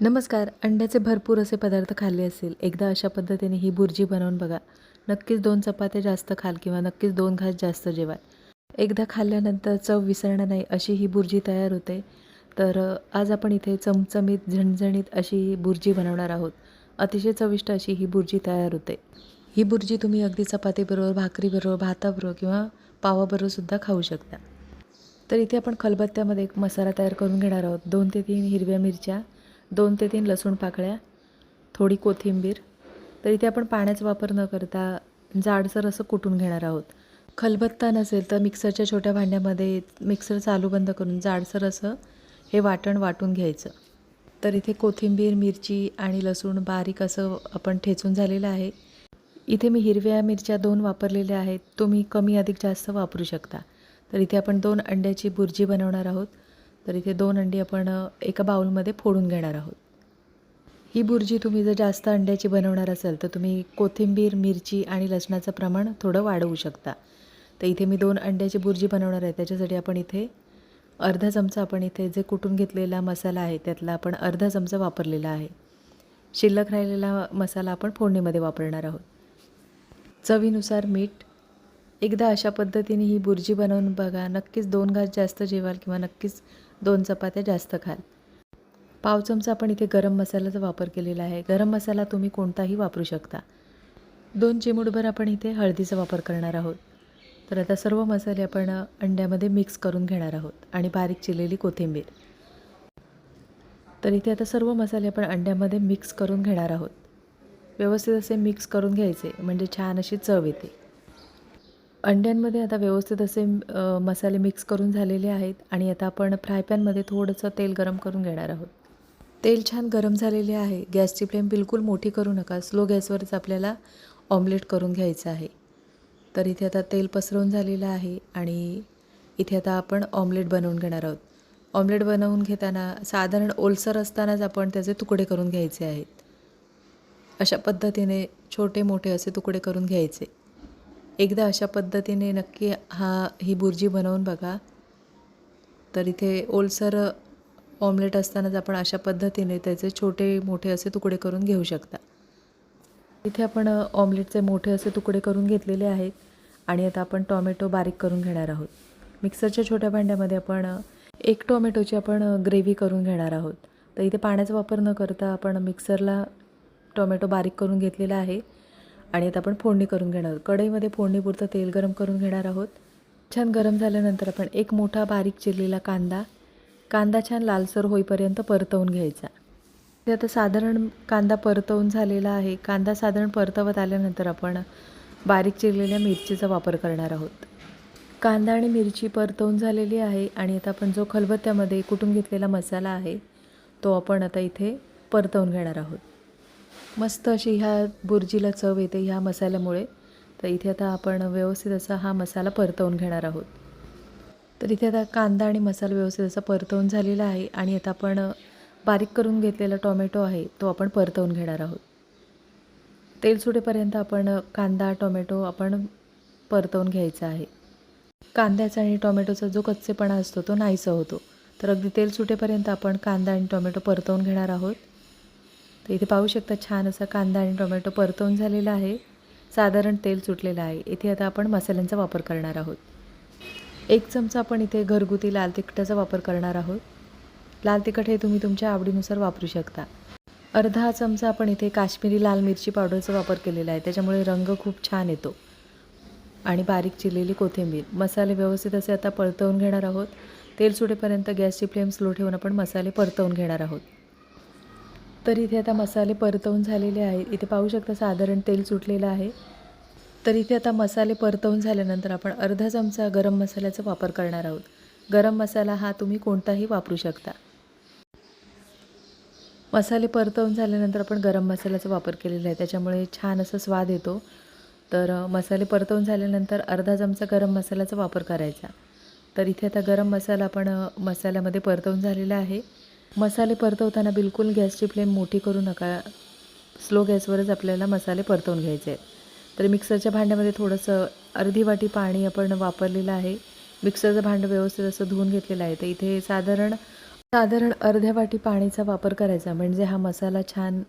नमस्कार. अंड्याचे भरपूर असे पदार्थ खाल्ले असेल. एकदा अशा पद्धतीने ही बुर्जी बनवून बघा. नक्कीच दोन चपात्या जास्त खाल किंवा नक्कीच दोन घास जास्त जेवाल. एकदा खाल्ल्यानंतर चव विसरणार नाही अशी ही बुर्जी तयार होते. तर आज आपण इथे चमचमीत झणझणीत अशी ही बुर्जी बनवणार आहोत. अतिशय चविष्ट अशी ही बुर्जी तयार होते. ही बुर्जी तुम्ही अगदी चपातीबरोबर भाकरीबरोबर भाताबरोबर किंवा पावाबरोबर सुद्धा खाऊ शकता. तर इथे आपण खलबत्त्यामध्ये एक मसाला तयार करून घेणार आहोत. दोन ते तीन हिरव्या मिरच्या दोन ते तीन लसूण पाकळ्या थोडी कोथिंबीर. तर इथे आपण पाण्याचा वापर न करता जाडसर असं कुटून घेणार आहोत. खलबत्ता नसेल तर मिक्सरच्या छोट्या भांड्यामध्ये मिक्सर चालू बंद करून जाडसर असं हे वाटण वाटून घ्यायचं. तर इथे कोथिंबीर मिरची आणि लसूण बारीक असं आपण ठेचून झालेलं आहे. इथे मी हिरव्या मिरच्या दोन वापरलेल्या आहेत. तुम्ही कमी अधिक जास्त वापरू शकता. तर इथे आपण दोन अंड्याची बुर्जी बनवणार आहोत. तर इथे दोन अंडी आपण एका बाउलमध्ये फोडून घेणार आहोत. ही बुर्जी तुम्ही जर जास्त अंड्याची बनवणार असाल तर तुम्ही कोथिंबीर मिरची आणि लसणाचं प्रमाण थोडं वाढवू शकता. तर इथे मी दोन अंड्याची बुर्जी बनवणार आहे. त्याच्यासाठी आपण इथे अर्धा चमचा आपण इथे जे कुटून घेतलेला मसाला आहे त्यातला आपण अर्धा चमचा वापरलेला आहे. शिल्लक राहिलेला मसाला आपण फोडणीमध्ये वापरणार आहोत. चवीनुसार मीठ. एकदा अशा पद्धतीने ही बुर्जी बनवून बघा. नक्कीच दोन घास जास्त जेवाल किंवा नक्कीच दोन चपात्या जास्त खाल. पाव चमचा आपण इथे गरम मसाल्याचा वापर केलेला आहे. गरम मसाला तुम्ही कोणताही वापरू शकता. दोन चिमूटभर आपण इथे हळदीचा वापर करणार आहोत. तर आता सर्व मसाले आपण अंड्यामध्ये मिक्स करून घेणार आहोत आणि बारीक चिरलेली कोथिंबीर. तर इथे आता सर्व मसाले आपण अंड्यामध्ये मिक्स करून घेणार आहोत. व्यवस्थित असे मिक्स करून घ्यायचे म्हणजे छान अशी चव येते. अंड्यांमध्ये आता व्यवस्थित असे मसाले मिक्स करून झालेले आहेत आणि आता आपण फ्राय पॅनमध्ये थोडंसं तेल गरम करून घेणार आहोत. तेल छान गरम झालेले आहे. गॅसची फ्लेम बिलकुल मोठी करू नका. स्लो गॅसवरच आपल्याला ऑमलेट करून घ्यायचं आहे. तर इथे आता तेल पसरवून झालेलं आहे आणि इथे आता आपण ऑमलेट बनवून घेणार आहोत. ऑमलेट बनवून घेताना साधारण ओलसर असतानाच आपण त्याचे तुकडे करून घ्यायचे आहेत. अशा पद्धतीने छोटे मोठे असे तुकडे करून घ्यायचे. एकदा अशा पद्धतीने नक्की हा ही बुर्जी बनवून बघा. तर इथे ओलसर ऑमलेट असतानाच आपण अशा पद्धतीने त्याचे छोटे मोठे असे तुकडे करून घेऊ शकता. इथे आपण ऑमलेटचे मोठे असे तुकडे करून घेतलेले आहेत आणि आता आपण टॉमॅटो बारीक करून घेणार आहोत. मिक्सरच्या छोट्या भांड्यामध्ये आपण एक टोमॅटोची आपण ग्रेव्ही करून घेणार आहोत. तर इथे पाण्याचा वापर न करता आपण मिक्सरला टोमॅटो बारीक करून घेतलेला आहे. आणि आता आपण फोडणी करून घेणार. आहोत कढईमध्ये फोडणीपुरतं तेल गरम करून घेणार आहोत. छान गरम झाल्यानंतर आपण एक मोठा बारीक चिरलेला कांदा कांदा छान लालसर होईपर्यंत परतवून घ्यायचा. ते आता साधारण कांदा परतवून झालेला आहे. कांदा साधारण परतवत आल्यानंतर आपण बारीक चिरलेल्या मिरचीचा वापर करणार आहोत. कांदा आणि मिरची परतवून झालेली आहे आणि आता आपण जो खलबत्त्यामध्ये कुटून घेतलेला मसाला आहे तो आपण आता इथे परतवून घेणार आहोत. मस्त अशी ह्या बुर्जीला चव येते ह्या मसाल्यामुळे. तर इथे आता आपण व्यवस्थित असा हा मसाला परतवून घेणार आहोत. तर इथे आता कांदा आणि मसाला व्यवस्थित असा परतवून झालेला आहे आणि आता आपण बारीक करून घेतलेला टोमॅटो आहे तो आपण परतवून घेणार आहोत. तेल सुटेपर्यंत आपण कांदा टोमॅटो आपण परतवून घ्यायचा आहे. कांद्याचा आणि टोमॅटोचा जो कच्चेपणा असतो तो नाहीसा होतो. तर अगदी तेल सुटेपर्यंत आपण कांदा आणि टोमॅटो परतवून घेणार आहोत. तर इथे पाहू शकता छान असा कांदा आणि टोमॅटो परतवून झालेला आहे. साधारण तेल सुटलेलं आहे. इथे आता आपण मसाल्यांचा वापर करणार आहोत. एक चमचा आपण इथे घरगुती लाल तिखटाचा वापर करणार आहोत. लाल तिखट हे तुम्ही तुमच्या आवडीनुसार वापरू शकता. अर्धा चमचा आपण इथे काश्मीरी लाल मिरची पावडरचा वापर केलेला आहे. त्याच्यामुळे रंग खूप छान येतो. आणि बारीक चिरलेली कोथिंबीर. मसाले व्यवस्थित असे आता परतवून घेणार आहोत. तेल सुटेपर्यंत गॅसची फ्लेम स्लो ठेवून आपण मसाले परतवून घेणार आहोत. तर इथे आता मसाले परतवून झालेले आहेत. इथे पाहू शकता साधारण तेल सुटलेलं आहे. तर इथे आता मसाले परतवून झाल्यानंतर आपण अर्धा चमचा गरम मसाल्याचा वापर करणार आहोत. गरम मसाला हा तुम्ही कोणताही वापरू शकता. मसाले परतवून झाल्यानंतर आपण गरम मसाल्याचा वापर केलेला आहे. त्याच्यामुळे छान असा स्वाद येतो. तर मसाले परतवून झाल्यानंतर अर्धा चमचा गरम मसाल्याचा वापर करायचा. तर इथे आता गरम मसाला आपण मसाल्यामध्ये परतवून झालेला आहे. मसाले परतवताना बिलकुल गॅसची फ्लेम मोठी करू नका. स्लो गॅसवरच आपल्याला मसाले परतवून घ्यायचे आहेत. तर मिक्सरच्या भांड्यामध्ये थोडंसं अर्धी वाटी पाणी आपण वापरलेलं आहे. मिक्सरचं भांडं व्यवस्थित असं धुवून घेतलेलं आहे. तर इथे साधारण साधारण अर्ध्या वाटी पाणीचा वापर करायचा. म्हणजे हा मसाला छान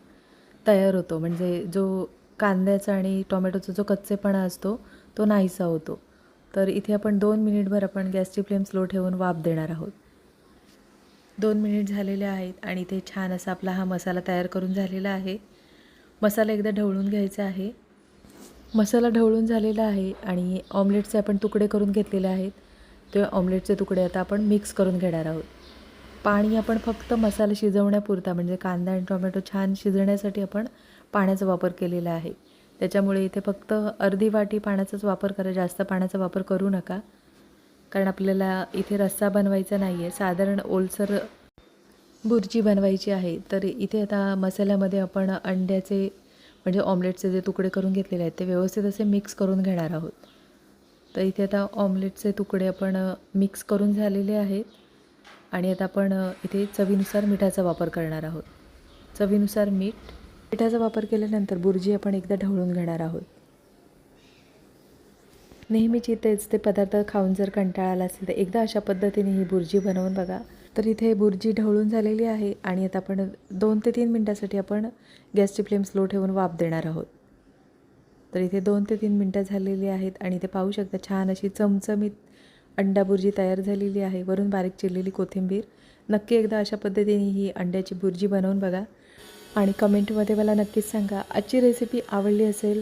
तयार होतो. म्हणजे जो कांद्याचा आणि टोमॅटोचा जो कच्चेपणा असतो तो नाहीसा होतो. तर इथे आपण दोन मिनिटभर आपण गॅसची फ्लेम स्लो ठेवून वाफ देणार आहोत. दोन मिनिट झालेले आहेत आणि इथे छान असा आपला हा मसाला तयार करून झालेला आहे. मसाला एकदा ढवळून घ्यायचा आहे. मसाला ढवळून झालेला आहे आणि ऑमलेटचे आपण तुकडे करून घेतलेले आहेत. ते ऑमलेटचे तुकडे आता आपण मिक्स करून घेणार आहोत. पाणी आपण फक्त मसाला शिजवण्यापुरता म्हणजे कांदा आणि टोमॅटो छान शिजण्यासाठी आपण पाण्याचा वापर केलेला आहे. त्याच्यामुळे इथे फक्त अर्धी वाटी पाण्याचाच वापर करा जास्त पाण्याचा वापर करू नका. कारण आपल्याला इथे रस्सा बनवायचा नाही आहे साधारण ओलसर बुर्जी बनवायची आहे. तर इथे आता मसाल्यामध्ये आपण अंड्याचे म्हणजे ऑमलेटचे जे तुकडे करून घेतलेले आहेत ते व्यवस्थित असे मिक्स करून घेणार आहोत. तर इथे आता ऑमलेटचे तुकडे आपण मिक्स करून झालेले आहेत. आणि आता आपण इथे चवीनुसार मिठाचा वापर करणार आहोत. चवीनुसार मीठ मिठाचा वापर केल्यानंतर बुर्जी आपण एकदा ढवळून घेणार आहोत. नेहमीची तेच ते पदार्थ खाऊन जर कंटाळा आला असेल तर एकदा अशा पद्धतीने ही बुर्जी बनवून बघा. तर इथे बुर्जी ढवळून झालेली आहे आणि आता आपण दोन ते तीन मिनटासाठी आपण गॅसची फ्लेम स्लो ठेवून वाफ देणार आहोत. तर इथे दोन ते तीन मिनटं झालेली आहेत आणि इथे पाहू शकता छान अशी चमचमीत अंडा बुर्जी तयार झालेली आहे. वरून बारीक चिरलेली कोथिंबीर. नक्की एकदा अशा पद्धतीने ही अंड्याची बुर्जी बनवून बघा. आणि कमेंटमध्ये मला नक्कीच सांगा आजची रेसिपी आवडली असेल